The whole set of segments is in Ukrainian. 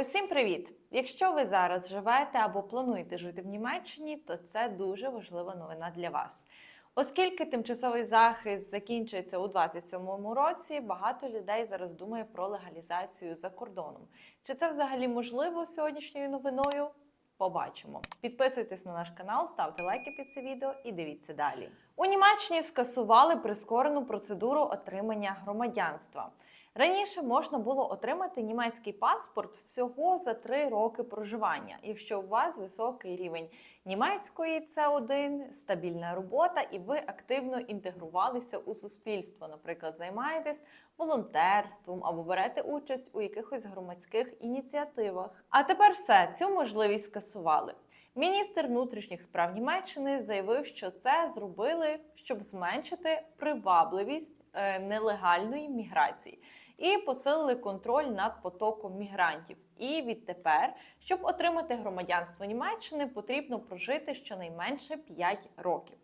Усім привіт! Якщо ви зараз живете або плануєте жити в Німеччині, то це дуже важлива новина для вас. Оскільки тимчасовий захист закінчується у 2027 році, багато людей зараз думає про легалізацію за кордоном. Чи це взагалі можливо сьогоднішньою новиною? Побачимо. Підписуйтесь на наш канал, ставте лайки під це відео і дивіться далі. У Німеччині скасували прискорену процедуру отримання громадянства. Раніше можна було отримати німецький паспорт всього за три роки проживання, якщо у вас високий рівень німецької С1, стабільна робота, і ви активно інтегрувалися у суспільство, наприклад, займаєтесь волонтерством або берете участь у якихось громадських ініціативах. А тепер все цю можливість скасували. Міністр внутрішніх справ Німеччини заявив, що це зробили, щоб зменшити привабливість е, нелегальної міграції і посилили контроль над потоком мігрантів. І відтепер, щоб отримати громадянство Німеччини, потрібно прожити щонайменше 5 років.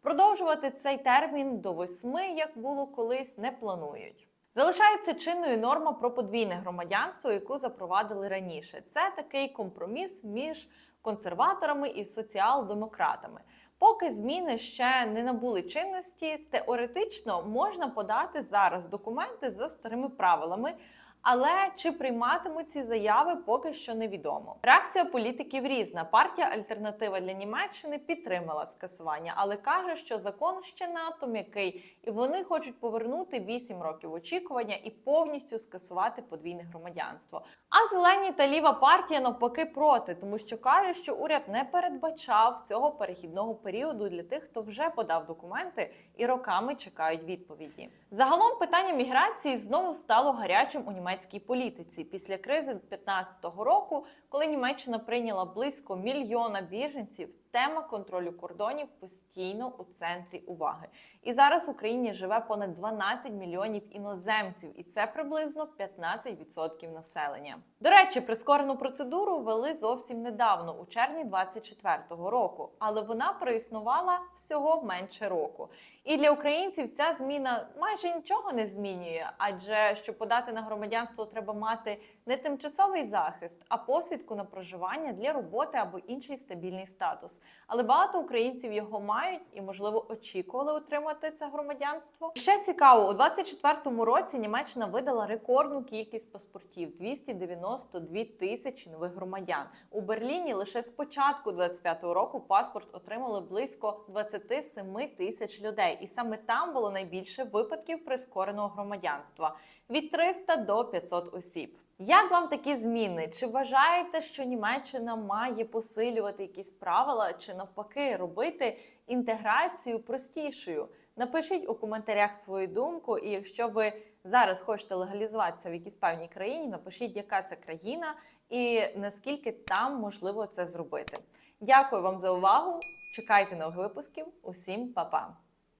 Продовжувати цей термін до 8, як було колись, не планують. Залишається чинною норма про подвійне громадянство, яку запровадили раніше. Це такий компроміс між консерваторами і соціал-демократами. Поки зміни ще не набули чинності, теоретично можна подати зараз документи за старими правилами. Але чи прийматимуть ці заяви, поки що невідомо. Реакція політиків різна. Партія Альтернатива для Німеччини підтримала скасування, але каже, що закон ще надто м'який, і вони хочуть повернути 8 років очікування і повністю скасувати подвійне громадянство. А зелені та ліва партія навпаки проти, тому що каже, що уряд не передбачав цього перехідного періоду для тих, хто вже подав документи і роками чекають відповіді. Загалом питання міграції знову стало гарячим у німецькій політиці після кризи 2015 року, коли Німеччина прийняла близько мільйона біженців. Тема контролю кордонів постійно у центрі уваги. І зараз в Україні живе понад 12 мільйонів іноземців, і це приблизно 15% населення. До речі, прискорену процедуру ввели зовсім недавно, у червні 24-го року, але вона проіснувала всього менше року. І для українців ця зміна майже нічого не змінює, адже щоб подати на громадянство, треба мати не тимчасовий захист, а посвідку на проживання для роботи або інший стабільний статус. Але багато українців його мають і, можливо, очікували отримати це громадянство. Ще цікаво, у 24-му році Німеччина видала рекордну кількість паспортів 292 тисячі нових громадян. У Берліні лише з початку 25-го року паспорт отримали близько 27 тисяч людей, і саме там було найбільше випадків прискореного громадянства від 300 до 500 осіб. Як вам такі зміни? Чи вважаєте, що Німеччина має посилювати якісь правила, чи навпаки робити інтеграцію простішою? Напишіть у коментарях свою думку, і якщо ви зараз хочете легалізуватися в якійсь певній країні, напишіть, яка це країна і наскільки там можливо це зробити. Дякую вам за увагу! Чекайте нових випусків. Усім па-па!